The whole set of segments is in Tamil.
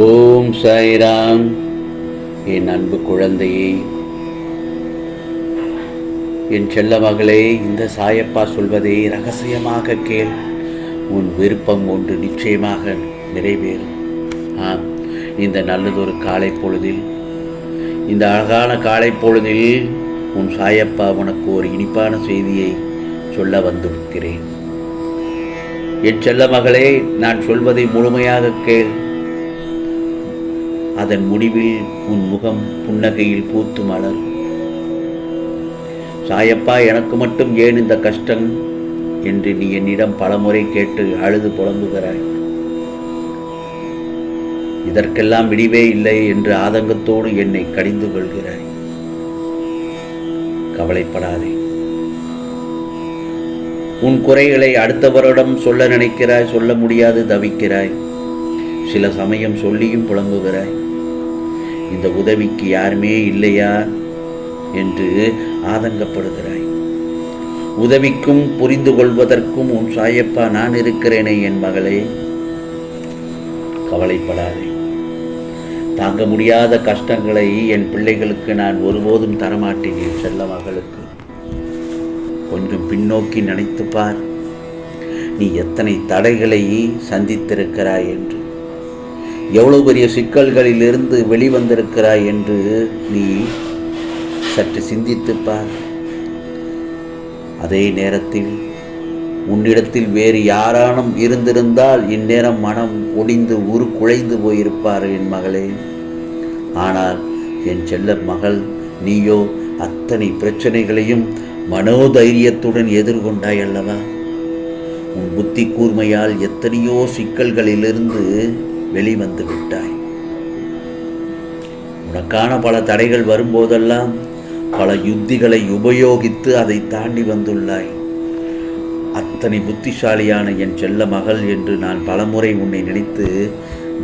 ஓம் சாய்ராம். என் அன்பு குழந்தையே என் செல்ல மகளே இந்த சாயப்பா சொல்வதை ரகசியமாக கேள். உன் விருப்பம் ஒன்று நிச்சயமாக நிறைவேறும். ஆம் இந்த நல்லதொரு காலை பொழுதில் இந்த அழகான காலை பொழுதில் உன் சாயப்பா உனக்கு ஒரு இனிப்பான செய்தியை சொல்ல வந்திருக்கிறேன். என் செல்ல மகளே நான் சொல்வதை முழுமையாக கேள். அதன் முடிவில் உன் முகம் புன்னகையில் பூத்து மலர். சாயப்பா எனக்கு மட்டும் ஏன் இந்த கஷ்டம்? என்று நீ என்னிடம் பலமுறை கேட்டு அழுது புலம்புகிறாய். இதற்கெல்லாம் விடிவே இல்லை என்று ஆதங்கத்தோடு என்னை கடிந்து கொள்கிறாய். கவலைப்படாதே. உன் குறைகளை அடுத்தவரிடம் சொல்ல நினைக்கிறாய் சொல்ல முடியாது தவிக்கிறாய். சில சமயம் சொல்லியும் புலம்புகிறாய். இந்த உதவிக்கு யாருமே இல்லையா என்று ஆதங்கப்படுகிறாய். உதவிக்கும் புரிந்து கொள்வதற்கும் உன் சாயப்பா நான் இருக்கிறேனே என் மகளே. கவலைப்படாதே. தாங்க முடியாத கஷ்டங்களை என் பிள்ளைகளுக்கு நான் ஒருபோதும் தரமாட்டேன் என் செல்ல மகளுக்கு. கொஞ்சம் பின்னோக்கி நினைத்துப்பார் நீ எத்தனை தடைகளை சந்தித்திருக்கிறாய் என்று. எவ்வளவு பெரிய சிக்கல்களிலிருந்து வெளிவந்திருக்கிறாய் என்று நீ சற்று சிந்தித்துப்பார் அதே நேரத்தில் உன்னிடத்தில் வேறு யாரானும் இருந்திருந்தால் இந்நேரம் மனம் ஒடிந்து உரு குலைந்து போயிருப்பார் என் மகளே. ஆனால் என் செல்ல மகள் நீயோ அத்தனை பிரச்சனைகளையும் மனோதைரியத்துடன் எதிர்கொண்டாய் அல்லவா உன் புத்தி கூர்மையால் எத்தனையோ சிக்கல்களிலிருந்து வெளிவந்து விட்டாய். உனக்கான பல தடைகள் வரும்போதெல்லாம் பல யுத்திகளை உபயோகித்து அதை தாண்டி வந்துள்ளாய். அத்தனை புத்திசாலியான என் செல்ல மகள் என்று நான் பலமுறை உன்னை நினைத்து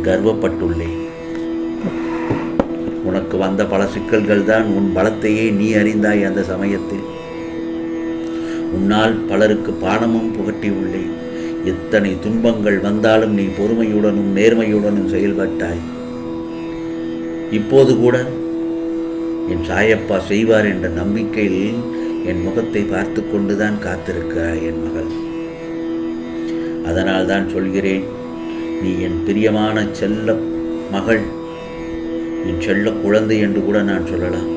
கர்வப்பட்டுள்ளேன். உனக்கு வந்த பல சிக்கல்கள் தான் உன் பலத்தையே நீ அறிந்தாய் அந்த சமயத்தில். உன்னால் பலருக்கு பானமும் புகட்டியுள்ளேன். எத்தனை துன்பங்கள் வந்தாலும் நீ பொறுமையுடனும் நேர்மையுடனும் செயல்பட்டாய். இப்போது கூட என் சாயப்பா செய்வார் என்ற நம்பிக்கையில் என் முகத்தை பார்த்து கொண்டுதான் காத்திருக்கிறாய் என் மகள். அதனால் தான் சொல்கிறேன் நீ என் பிரியமான செல்ல மகள் என் செல்ல குழந்தை என்று கூட நான் சொல்லலாம்.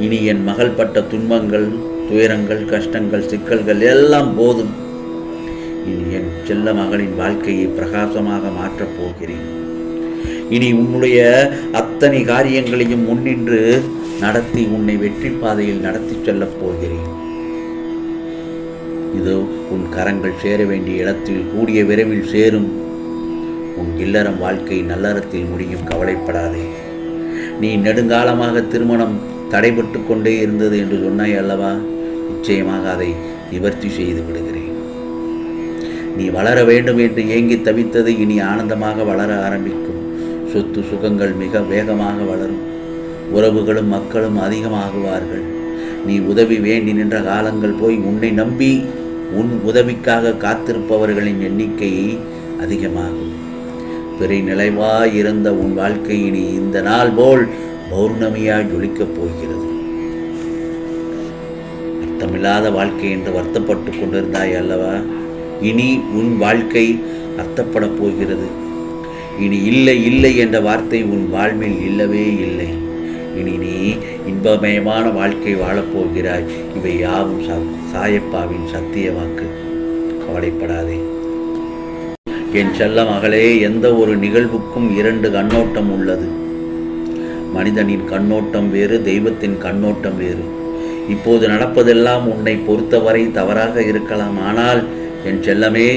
இனி என் மகள் பட்ட துன்பங்கள் துயரங்கள் கஷ்டங்கள் சிக்கல்கள் எல்லாம் போதும். செல்ல மகளின் வாழ்க்கையை பிரகாசமாக மாற்றப் போகிறேன். இனி உன்னுடைய அத்தனை காரியங்களையும் முன்னின்று நடத்தி உன்னை வெற்றி பாதையில் நடத்தி செல்லப் போகிறேன். இதோ உன் கரங்கள் சேர வேண்டிய இடத்தில் கூடிய விரைவில் சேரும். உன் இல்லறம் வாழ்க்கை நல்லறத்தில் முடியும் கவலைப்படாதே. நீ நெடுங்காலமாக திருமணம் தடைபட்டு கொண்டே இருந்தது என்று சொன்னாய் அல்லவா? நிச்சயமாக அதை நிவர்த்தி செய்து விடுகிறேன். நீ வளர வேண்டும் என்று ஏங்கி தவித்தது இனி ஆனந்தமாக வளர ஆரம்பிக்கும். சொத்து சுகங்கள் மிக வேகமாக வளரும். உறவுகளும் மக்களும் அதிகமாகுவார்கள். நீ உதவி வேண்டி நின்ற காலங்கள் போய் உன்னை நம்பி உன் உதவிக்காக காத்திருப்பவர்களின் எண்ணிக்கை அதிகமாகும். பிறை நிலைவாயிருந்த உன் வாழ்க்கை இனி இந்த நாள் போல் பௌர்ணமியாய் ஜொலிக்கப் போகிறது. அர்த்தமில்லாத வாழ்க்கை என்று வருத்தப்பட்டு கொண்டிருந்தாய் அல்லவா? இனி உன் வாழ்க்கை அர்த்தப்படப் போகிறது. இனி இல்லை இல்லை என்ற வார்த்தை உன் வாழ்வில் இல்லவே இல்லை. இனி நீ இன்பமயமான வாழ்க்கை வாழப்போகிறாய் இவை யாவும் சா சாயப்பாவின் சத்திய வாக்கு. கவலைப்படாதே. என் செல்ல மகளே எந்த ஒரு நிகழ்வுக்கும் இரண்டு கண்ணோட்டம் உள்ளது. மனிதனின் கண்ணோட்டம் வேறு தெய்வத்தின் கண்ணோட்டம் வேறு. இப்போது நடப்பதெல்லாம் உன்னை பொறுத்தவரை தவறாக இருக்கலாம். ஆனால் என் செல்லமே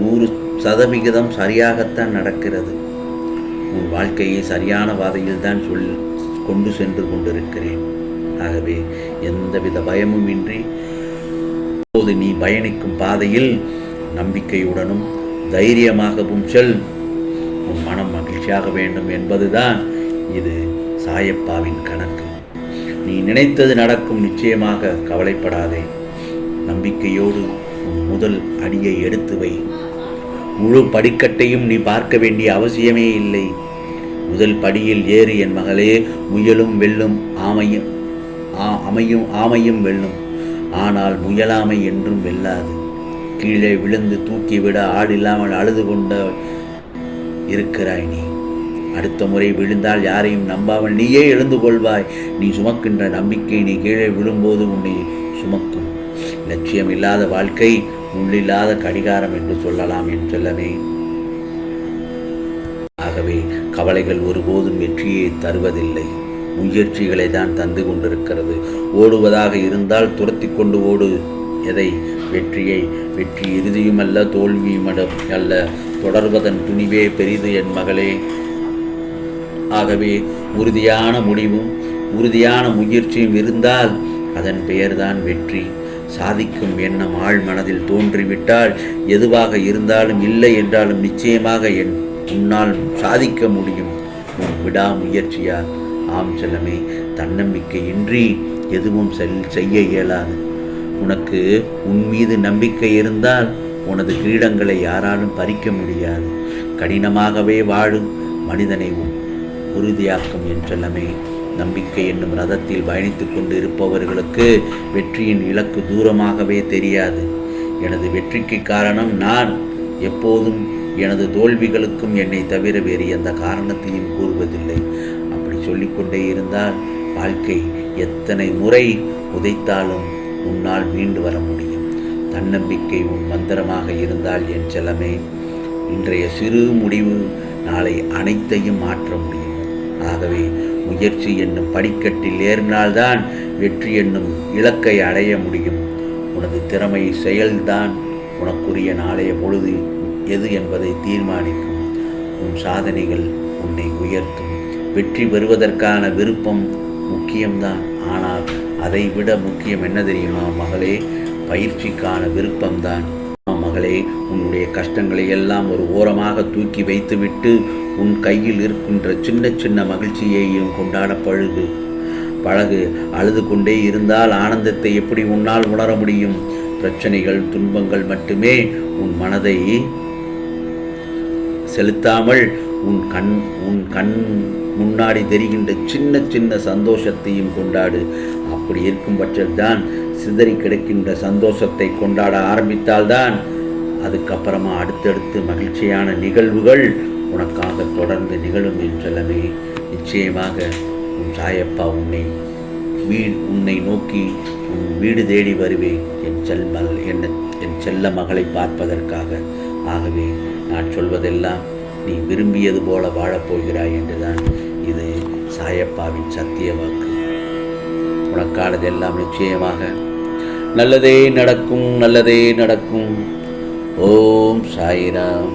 நூறு சதவிகிதம் சரியாகத்தான் நடக்கிறது. உன் வாழ்க்கையை சரியான பாதையில் தான் சொல் கொண்டு சென்று கொண்டிருக்கிறேன். ஆகவே எந்தவித பயமும் இன்றி இப்போது நீ பயணிக்கும் பாதையில் நம்பிக்கையுடனும் தைரியமாகவும் செல். உன் மனம் மகிழ்ச்சியாக வேண்டும் என்பதுதான் இது சாயப்பாவின் கணக்கு. நீ நினைத்தது நடக்கும் நிச்சயமாக கவலைப்படாதே. நம்பிக்கையோடு முதல் அடியை எடுத்து வை. முழு படிக்கட்டையும் நீ பார்க்க வேண்டிய அவசியமே இல்லை. முதல் படியில் ஏறு என் மகளே முயலும் வெல்லும் ஆமையும் ஆ- அமையும் ஆமையும் வெல்லும். ஆனால் முயலாமை என்றும் வெல்லாது. கீழே விழுந்து தூக்கிவிட ஆள் இல்லாமல் அழுது கொண்ட இருக்கிறாய் நீ. அடுத்த முறை விழுந்தால் யாரையும் நம்பாமல் நீயே எழுந்து கொள்வாய். நீ சுமக்கின்ற நம்பிக்கை நீ கீழே விழும்போது உன்னை சுமக்கும். லட்சியம் இல்லாத வாழ்க்கை முள்ளில்லாத கடிகாரம் என்று சொல்லலாம் என் ஆகவே கவலைகள் ஒருபோதும் வெற்றியை தருவதில்லை. முயற்சிகளை தான் தந்து கொண்டிருக்கிறது. ஓடுவதாக இருந்தால் துரத்தி கொண்டு ஓடு. எதை? வெற்றியை. வெற்றி இறுதியும் அல்ல தோல்வியும் அல்ல. தொடர்வதன் துணிவே பெரிது என் மகளே. ஆகவே உறுதியான முடிவும் உறுதியான முயற்சியும் இருந்தால் அதன் பெயர்தான் வெற்றி. சாதிக்கும் எண்ணம் ஆள் மனதில் தோன்றிவிட்டால் எதுவாக இருந்தாலும் இல்லை என்றாலும் நிச்சயமாக என் உன்னால் சாதிக்க முடியும். உன் விடாமுயற்சியால் ஆம் செல்லமே தன்னம்பிக்கையின்றி எதுவும் செல் செய்ய இயலாது. உனக்கு உன் மீது நம்பிக்கை இருந்தால் உனது கிரீடங்களை யாராலும் பறிக்க முடியாது. கடினமாகவே வாழும் மனிதனை உறுதியாக்கும் என்றெல்லாமே நம்பிக்கை என்னும் ரதத்தில் பயணித்து கொண்டு இருப்பவர்களுக்கு வெற்றியின் இலக்கு தூரமாகவே தெரியாது. எனது வெற்றிக்கு காரணம் நான். எப்போதும் எனது தோல்விகளுக்கும் என்னை தவிர வேறு எந்த காரணத்தையும் கூறுவதில்லை. அப்படி சொல்லிக்கொண்டே இருந்தால் வாழ்க்கை எத்தனை முறை உதைத்தாலும் உன்னால் மீண்டு வர முடியும். தன்னம்பிக்கை உன் மந்திரமாக இருந்தால் என் செலமே இன்றைய சிறு முடிவு நாளை அனைத்தையும் மாற்ற முடியும். ஆகவே முயற்சி என்னும் படிக்கட்டில் ஏறினால்தான் வெற்றி என்னும் இலக்கை அடைய முடியும். உனது திறமை செயல்தான். உனக்குரிய நாளைய பொழுது எது என்பதை தீர்மானிக்கும். உன் சாதனைகள் உன்னை உயர்த்தும். வெற்றி பெறுவதற்கான விருப்பம் முக்கியம்தான். ஆனால் அதை விட முக்கியம் என்ன தெரியுமா மகளே? பயிற்சிக்கான விருப்பம்தான். மகளே உன்னுடைய கஷ்டங்களை எல்லாம் ஒரு ஓரமாக தூக்கி வைத்துவிட்டு உன் கையில் இருக்கின்ற சின்ன சின்ன மகிழ்ச்சியையும் கொண்டாட பழகு. பழகு அழுது கொண்டே இருந்தால் ஆனந்தத்தை எப்படி உன்னால் உணர முடியும்? பிரச்சனைகள் துன்பங்கள் மட்டுமே உன் மனதை செலுத்தாமல் உன் கண் உன் கண் முன்னாடி தெரிகின்ற சின்ன சின்ன சந்தோஷத்தையும் கொண்டாடு. அப்படி இருக்கும் பட்சத்தான் சிதறி கிடக்கின்ற சந்தோஷத்தை கொண்டாட ஆரம்பித்தால்தான் அதுக்கப்புறமா அடுத்தடுத்து மகிழ்ச்சியான நிகழ்வுகள் உனக்காக தொடர்ந்து நிகழும் என்றெல்லாமே நிச்சயமாக உன் சாயப்பா உன்னை வீ உன்னை நோக்கி உன் வீடு தேடி வருவேன். என் செல்மல் என்ன என் செல்ல மகளை பார்ப்பதற்காக. ஆகவே நான் சொல்வதெல்லாம் நீ விரும்பியது போல வாழப்போகிறாய் என்றுதான் இது சாயப்பாவின் சத்திய வாக்கு. உனக்கானதெல்லாம் நிச்சயமாக நல்லதே நடக்கும் நல்லதே நடக்கும். ஓம் சாய்ராம்.